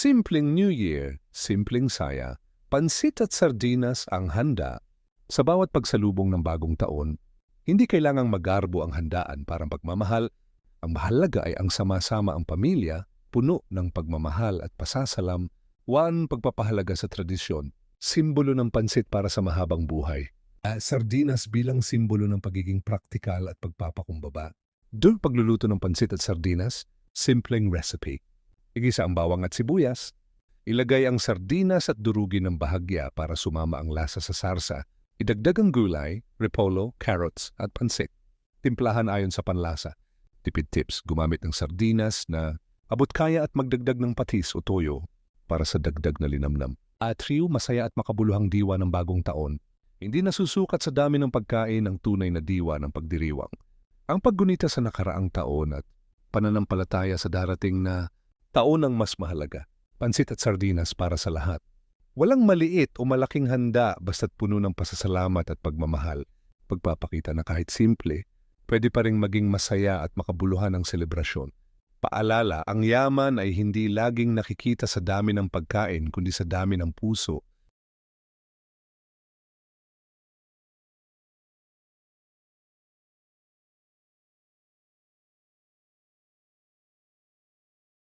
Simpleng New Year, simpleng saya, pansit at sardinas ang handa. Sa bawat pagsalubong ng bagong taon, hindi kailangang magarbo ang handaan para pagmamahal. Ang mahalaga ay ang sama-sama ang pamilya, puno ng pagmamahal at pasasalam, one pagpapahalaga sa tradisyon, simbolo ng pansit para sa mahabang buhay. Ah, sardinas bilang simbolo ng pagiging praktikal at pagpapakumbaba. Doon pagluluto ng pansit at sardinas, simpleng recipe. Igisa ang bawang at sibuyas. Ilagay ang sardinas at durugin ng bahagya para sumama ang lasa sa sarsa. Idagdag ang gulay, repolo, carrots at pansit. Timplahan ayon sa panlasa. Tipid tips, gumamit ng sardinas na abot kaya at magdagdag ng patis o toyo para sa dagdag na linamnam. At trio, masaya at makabuluhang diwa ng bagong taon. Hindi nasusukat sa dami ng pagkain ang tunay na diwa ng pagdiriwang. Ang paggunita sa nakaraang taon at pananampalataya sa darating na taon ang mas mahalaga. Pansit at sardinas para sa lahat. Walang maliit o malaking handa basta't puno ng pasasalamat at pagmamahal. Pagpapakita na kahit simple, pwede pa rin maging masaya at makabuluhan ang selebrasyon. Paalala, ang yaman ay hindi laging nakikita sa dami ng pagkain kundi sa dami ng puso